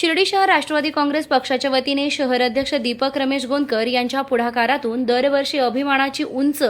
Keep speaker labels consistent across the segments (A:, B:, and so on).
A: शिर्डी शहर राष्ट्रवादी काँग्रेस पक्षाच्या वतीने शहर अध्यक्ष दीपक रमेश गोंदकर यांच्या पुढाकारातून दरवर्षी अभिमानाची उंच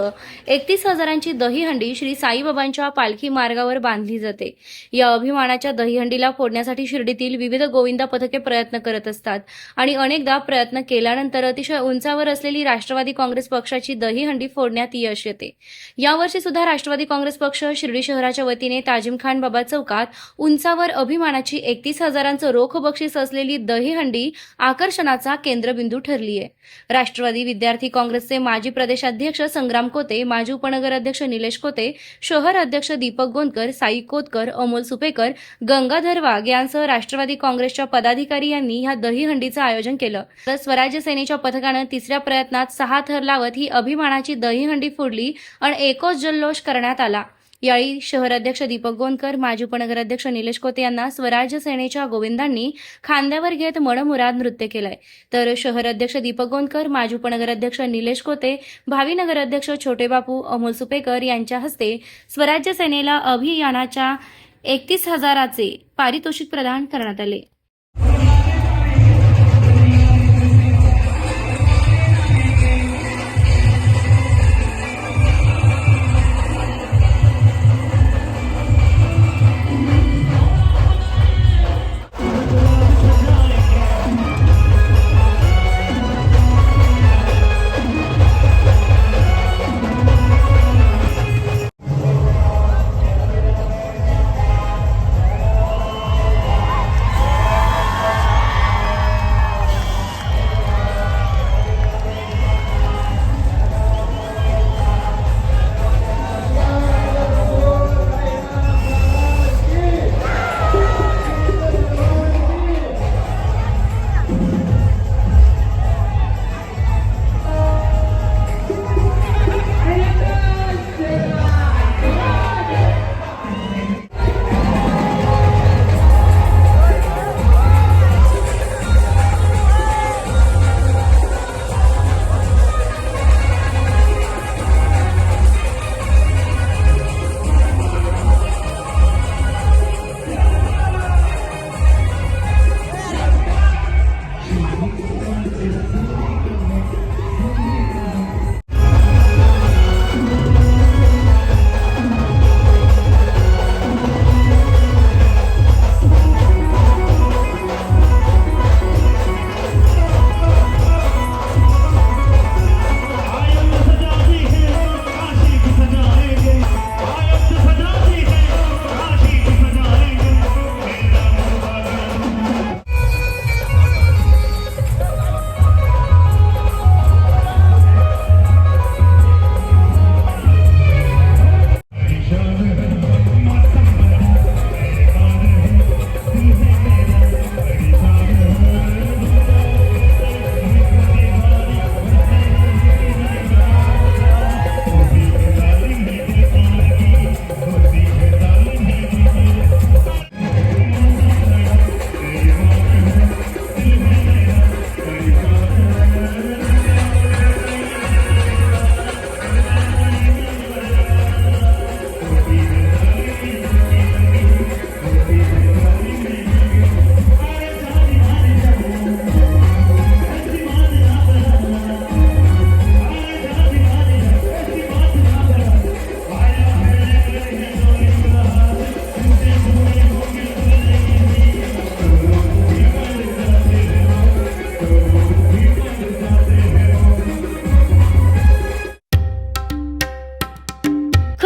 A: एकतीस हजारांची दहीहंडी श्री साईबाबांच्या पालखी मार्गावर बांधली जाते. या अभिमानाच्या दहीहंडीला फोडण्यासाठी शिर्डीतील विविध गोविंदा पथके प्रयत्न करत असतात आणि अनेकदा प्रयत्न केल्यानंतर अतिशय उंचावर असलेली राष्ट्रवादी काँग्रेस पक्षाची दहीहंडी फोडण्यात यश येते. यावर्षी सुद्धा राष्ट्रवादी काँग्रेस पक्ष शिर्डी शहराच्या वतीने ताजिम खान बाबा चौकात उंचावर अभिमानाची एकतीस हजारांचं रोख बक्षीस असलेली दहीहंडी आकर्षणाचा केंद्रबिंदू ठरली आहे. राष्ट्रवादी विद्यार्थी काँग्रेसचे माजी प्रदेशाध्यक्ष संग्राम कोते माजी उपनगर अध्यक्ष निलेश कोते शहर अध्यक्ष दीपक गोंदकर साई कोतकर अमोल सुपेकर गंगाधर वाघ यांसह राष्ट्रवादी काँग्रेसच्या पदाधिकारी यांनी ह्या दहीहंडीचं आयोजन केलं. तर स्वराज्य सेनेच्या पथकानं तिसऱ्या प्रयत्नात सहा थर लावत ही अभिमानाची दहीहंडी फोडली आणि एकोच जल्लोष करण्यात आला. यावेळी शहर अध्यक्ष दीपक गोंदकर माजी उपनगराध्यक्ष निलेश कोते यांना स्वराज्य सेनेच्या गोविंदांनी खांद्यावर घेत मनमुराद नृत्य केलंय. तर शहर अध्यक्ष दीपक गोंदकर माजी उपनगराध्यक्ष निलेश कोते भावी नगराध्यक्ष छोटे बापू अमोल सुपेकर यांच्या हस्ते स्वराज्य सेनेला अभियानाच्या एकतीस हजाराचे पारितोषिक प्रदान करण्यात आले.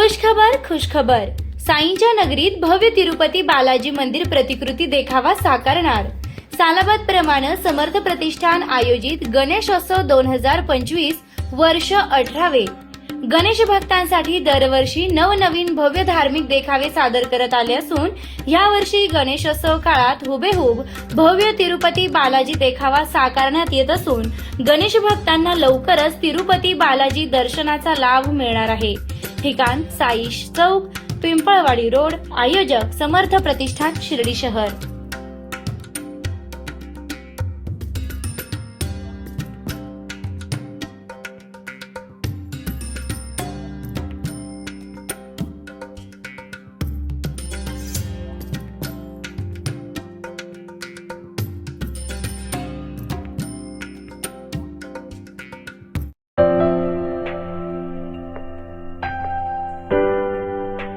A: खुशखबर खुशखबर. साईंच्या नगरीत भव्य तिरुपती बालाजी मंदिर प्रतिकृती देखावा साकारणार. सालाबाद प्रमाणे समर्थ प्रतिष्ठान आयोजित गणेशोत्सव दोन हजार पंचवीस वर्ष अठरावे. गणेश भक्तांसाठी दरवर्षी नवनवीन भव्य धार्मिक देखावे सादर करत आले असून यावर्षी गणेशोत्सव काळात हुबेहूब भव्य तिरुपती बालाजी देखावा साकारण्यात येत असून गणेश भक्तांना लवकरच तिरुपती बालाजी दर्शनाचा लाभ मिळणार आहे. ठिकाण साईश चौक पिंपळवाडी रोड आयोजक समर्थ प्रतिष्ठान शिर्डी शहर.